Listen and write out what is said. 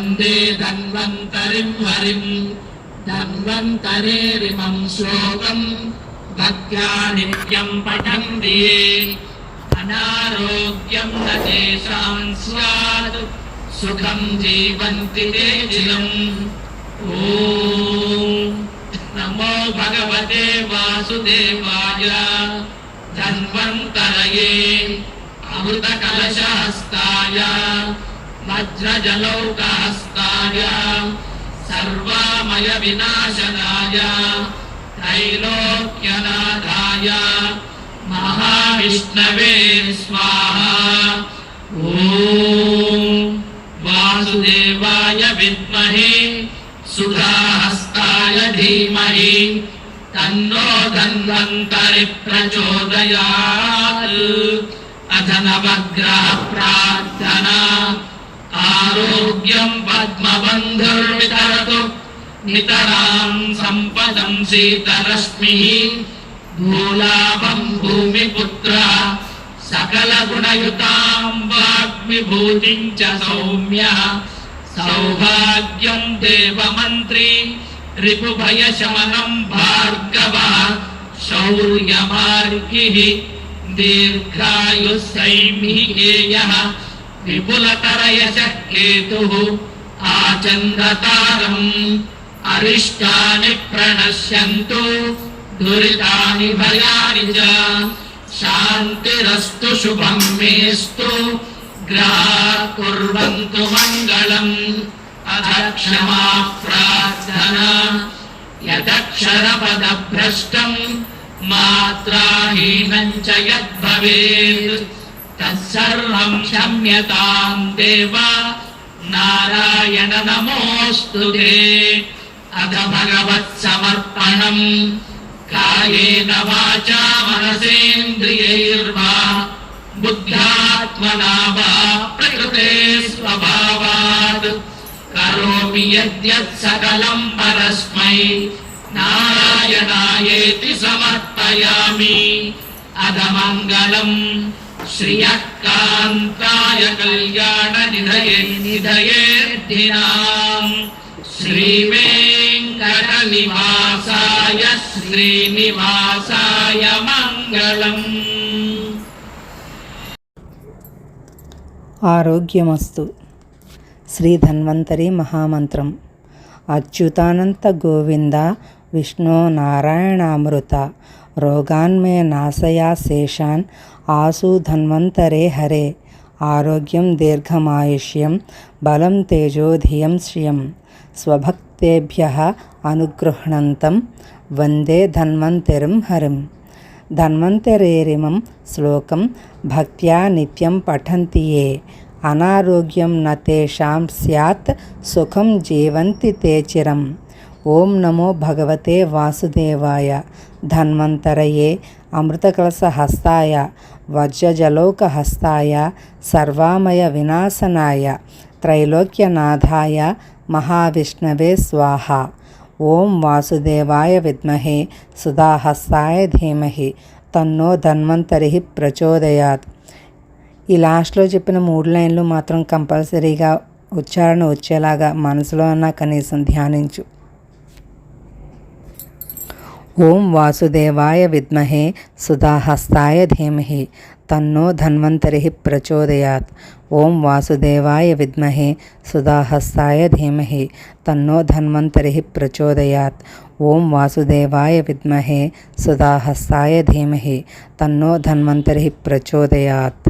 वन्दे धन्वन्तरिं हरिम् धन्वन्तरेरिमं श्लोकम् भक्त्या नित्यं पठन्ति ये अनारोग्यं न तेषां स्यात् सुखं जीवन्ति ते चिरम् ॐ नमो भगवते वासुदेवाय धन्वन्तरये अमृतकलशहस्ताय वज्रजलौकहस्ताय सर्वामयविनाशनाय त्रैलोक्यनाथाय महाविष्णवे स्वाहा ॐ वासुदेवाय विद्महे सुधाहस्ताय धीमहि तन्नो धन्वन्तरि प्रचोदयात् अथ नवग्रह ఆరోగ్యం పద్మబంధుర్వితరతు నితరాం సంపదం సీతరశ్మి భూలాభం భూమిపుత్ర సకల గుణయుతాం వాగ్విభూతిం చ సౌమ్య సౌభాగ్యం దేవమంత్రి రిపుభయశమనం భార్గవ శౌర్యమార్గి దీర్ఘాయు సైమిహేయ विपुलतरयशः केतुः आचन्द्रतारम् अरिष्टानि प्रणश्यन्तु दुरितानि भयानि च शान्तिरस्तु शुभं मेस्तु ग्रहाः कुर्वन्तु मङ्गलम् अथ क्षमा प्रार्थना यदक्षरपदभ्रष्टम् मात्राहीनम् च यद्भवेत् तत्सर्वम् क्षम्यताम् देव नारायण नमोऽस्तु ते अथ भगवत्समर्पणम् कायेन वाचा मनसेन्द्रियैर्वा बुद्ध्यात्मना वा प्रकृते स्वभावात् करोमि यद्यत् सकलम् परस्मै नारायणायेति समर्पयामि अधमङ्गलम् श्रियः कान्ताय कल्याणनिधये निधयेर्धिनाम् श्रीवेङ्कटनिवासाय श्रीनिवासाय मङ्गलम् ఆరోగ్యమస్తు శ్రీ ధన్వంతరి మహామంత్రం అచ్యుతానంత గోవింద विष्णो नारायणामृत, रोगान्मे नाशया शेषान्, आसु धन्वन्तरे हरे आरोग्यम दीर्घमायुष्यं, बलं तेजो धियं श्रियं। स्वभक्तेभ्यः अनुगृह्णन्तं, वंदे धन्वन्तरिं हरिं धन्वन्तरेरिमं श्लोकं नित्यं पठन्ति ये। अनारोग्यं न तेषां स्यात्, सुखं ते चिरम्। ఓం నమో భగవతే వాసుదేవాయ. ధన్వంతరయే. అమృతకలసహస్తాయ వజ్రజలోకహస్తాయ. సర్వామయ వినాశనాయ. త్రైలోక్యనాథాయ. మహావిష్ణవే స్వాహ. ఓం వాసుదేవాయ విద్మహే. సుధాహస్తాయ ధీమహి. తన్నో ధన్వంతరి ప్రచోదయాత్. ఈ లాస్ట్లో చెప్పిన మూడు లైన్లు మాత్రం కంపల్సరీగా ఉచ్చారణ వచ్చేలాగా మనసులో అన్నా కనీసం ధ్యానించు. ఓం వాసుదేవాయ విద్మహే సుధాహస్తాయ ధీమహి తన్నో ధన్వంతరి ప్రచోదయాత్ ఓం వాసుదేవాయ విద్మహే సుధాహస్తాయ ధీమహి తన్నో ధన్వంతరి ప్రచోదయాత్ ఓం వాసుదేవాయ విద్మహే సుధాహస్తాయ ధీమహి తన్నో ధన్వంతరి ప్రచోదయాత్